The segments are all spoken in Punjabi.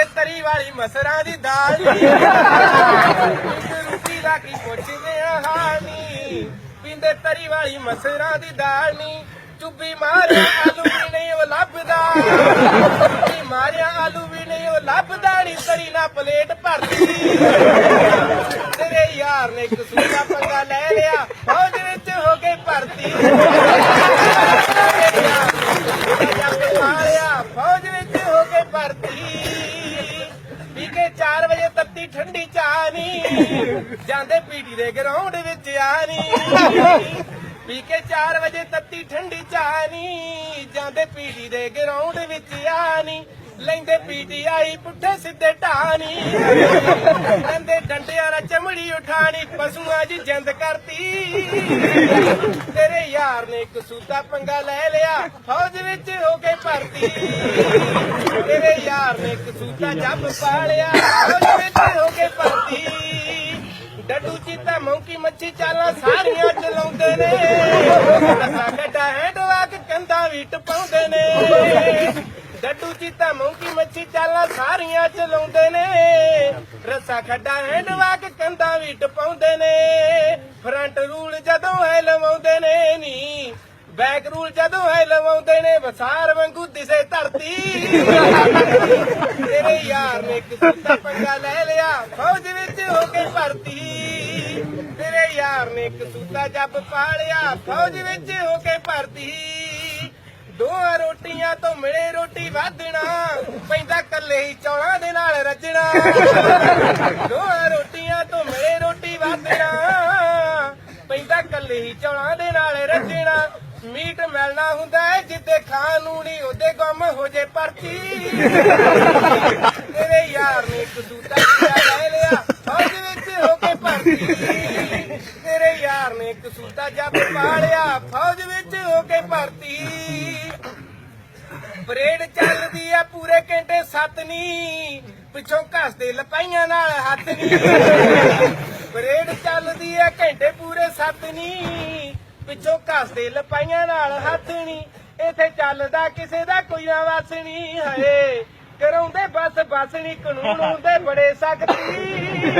ਪੀਂਦੇ ਤਰੀ ਵਾਲੀ ਮਸਰਾਂ ਦੀ ਦਾਲ ਨੀ ਪੀਂਦੇ ਦਾ ਕੀ ਪੁੱਛਦੇ ਆ ਹਾਨੀ ਪੀਂਦੇ ਤਰੀ ਵਾਲੀ ਮਸਰਾਂ ਦੀ ਦਾਲ ਨੀ। ਚੁੱਪੀ ਮਾਰਿਆ ਆਲੂ ਵੀ ਨਹੀਂ ਉਹ ਲੱਭਦਾ। ਚੁੱਪੀ ਮਾਰਿਆ ਆਲੂ ਵੀ ਨਹੀਂ ਉਹ ਲੱਭਦਾ ਨੀ। ਤਰੀ ਨਾ ਪਲੇਟ ਭਰਦੀ ਤੇਰੇ ਯਾਰ ਨੇ ਕਸੂਰਾ ਜਾਂਦੇ ਪੀਟੀ ਦੇ ਗਰਾਊਂਡ ਵਿੱਚ ਆ ਪੀ ਕੇ 4 ਵਜੇ ਤੱਤੀ ਠੰਡੀ ਚਾਹ ਜਾਂਦੇ ਪੀਟੀ ਦੇ ਗਰਾਊਂਡ ਵਿੱਚ ਆ ਨੀ ਲੈਂਦੇ ਪੀਟੀਆਈ ਪੁੱਠੇ ਸਿੱਧੇ ਢਾਣੀ। ਲੈਂਦੇ ਡੰਡਿਆਂ ਨਾਲ ਚਮੜੀ ਉਠਾਣੀ, ਪਸ਼ੂਆਂ ਦੀ ਜਿੰਦ ਕਰਤੀ। ਤੇਰੇ ਯਾਰ ਨੇ ਕਸੂਤਾ ਪੰਗਾ ਲੈ ਲਿਆ, ਫੌਜ ਵਿੱਚ ਹੋ ਕੇ ਭਰਤੀ। ਤੇਰੇ ਯਾਰ ਨੇ ਕਸੂਤਾ ਜੱਬ ਪਾਲਿਆ ਫੌਜ ਵਿੱਚ ਹੋ ਕੇ ਭਰਤੀ। ਡੱਡੂ ਚੀਤਾ, ਮੌਂਕੀ ਮੱਛੀ ਚਾਲਾਂ ਸਾਰੀਆਂ ਚਲਾਉਂਦੇ ਨੇ। ਰਸਾ ਕੱਟਾ ਹੈਂਡਵਾਕ ਕੰਧਾਂ ਵੀ ਟਪਾਉਂਦੇ ਨੇ। ਡੱਡੂ ਚੀਤਾ, ਮੌਂਕੀ ਮੱਛੀ ਚਾਲਾਂ ਸਾਰੀਆਂ ਚਲਾਉਂਦੇ ਨੇ। ਰਸਾ ਖੱਡਾ ਹੈਂਡਵਾਕ ਕੰਧਾਂ ਵੀ ਟਪਾਉਂਦੇ ਨੇ। ਫਰੰਟ ਰੂਲ ਜਦੋਂ ਹੈ ਲਵਾਉਂਦੇ ਨੇ ਨੀ, ਬੈਕ ਰੂਲ ਜਦੋਂ ਹੈ ਲਵਾਉਂਦੇ ਨੇ, ਵਸਾਰ ਵਾਂਗੂ ਦਿਸੇ ਧਰਤੀ। ਤੇਰੇ ਯਾਰ ਨੇ ਕਿਸੂਤਾ ਪੰਗਾ ਲੈ ਲਿਆ। ਫੌਜ ਵਿੱਚ ਹੋ ਕੇ ਭਰਤੀ। ਤੇਰੇ ਯਾਰ ਨੇ ਕਸੂਤਾ ਜੱਬ ਪਾਲਿਆ ਫੌਜ ਵਿੱਚ ਹੋ ਕੇ ਭਰਤੀ। ਦੋਹਾਂ ਰੋਟੀਆਂ ਤੋਂ ਮਿਲੇ ਰੋਟੀ ਵਾਧਣਾ ਪੈਂਦਾ ਕੱਲੇ ਹੀ ਚੌਲਾਂ ਦੇ ਨਾਲ ਰੱਜਣਾ। ਮੀਟ ਮਿਲਣਾ ਹੁੰਦਾ ਹੈ, ਜਿੱਦੇ ਖਾਣ ਨੂੰ ਨਹੀਂ, ਉਹਦੇ ਗੁੰਮ ਹੋ ਜੇ ਪਰਚੀ। ਤੇਰੇ ਯਾਰ ਨੇ ਕਸੂਤਾ ਲੈ ਲਿਆ ਫੌਜ ਵਿੱਚ ਹੋ ਕੇ ਭਰਤੀ ਤੇਰੇ ਯਾਰ ਨੇ ਕਸੂਤਾ ਜੱਬ ਪਾਲਿਆ ਫੌਜ ਵਿੱਚ ਹੋ ਕੇ ਭਰਤੀ। ਪਰੇਡ ਚੱਲਦੀ ਆ ਪੂਰੇ ਘੰਟੇ ਸੱਤ ਨੀ, ਪਿੱਛੋਂ ਘਸਦੇ ਲਪਾਈਆਂ ਨਾਲ ਹੱਥ ਨੀ। ਪਰੇਡ ਚੱਲਦੀ ਆ ਘੰਟੇ ਪੂਰੇ ਸੱਤ ਨੀ। ਪਿੱਛੋਂ ਘਸਦੇ ਲਪਾਈਆਂ ਨਾਲ ਹੱਥ ਨੀ। ਇੱਥੇ ਚੱਲਦਾ ਕਿਸੇ ਦਾ ਕੋਈ ਨਾ ਵਸ ਹਏ, ਕਰਾਉਂਦੇ ਬਸ ਬਸ ਕਾਨੂੰਨ ਹੁੰਦੇ ਬੜੇ ਸਖਤੀ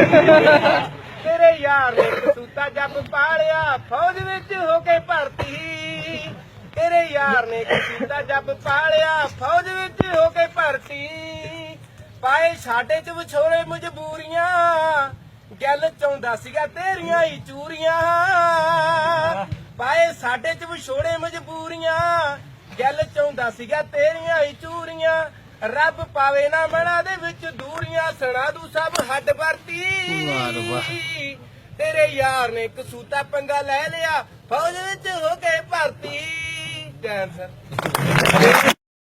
ਤੇਰੇ ਯਾਰ ਨੇ ਕਸੂਤਾ ਜੱਬ ਪਾਲਿਆ, ਫੌਜ ਵਿੱਚ ਹੋ ਕੇ ਭਰਤੀ। ਤੇਰੇ ਯਾਰ ਨੇ ਕਸੂਤਾ ਜੱਬ ਪਾਲਿਆ, ਫੌਜ ਵਿੱਚ ਹੋ ਕੇ ਭਰਤੀ। ਪਾਏ ਸਾਡੇ ਚ ਵਿਛੋੜੇ ਮਜਬੂਰੀਆਂ, ਗੱਲ ਚਾਹੁੰਦਾ ਸੀਗਾ ਤੇਰੀਆਂ ਹੀ ਚੂਰੀਆਂ। ਪਾਏ ਸਾਡੇ ਚ ਵਿਛੋੜੇ ਮਜਬੂਰੀਆਂ। ਗੱਲ ਚਾਹੁੰਦਾ ਸੀਗਾ ਤੇਰੀਆਂ ਹੀ ਚੂਰੀਆਂ। ਰੱਬ ਪਾਵੇ ਨਾ ਮਣਾ ਦੇ ਵਿੱਚ ਦੂਰੀਆਂ ਸੁਣਾ ਦੂ ਸਭ ਹੱਡ ਵਰਤੀ। ਤੇਰੇ ਯਾਰ ਨੇ ਕਸੂਤਾ ਪੰਗਾ ਲੈ ਲਿਆ ਫੌਜ ਵਿੱਚ ਹੋ ਕੇ ਭਰਤੀ। ਕੈਂਸਰ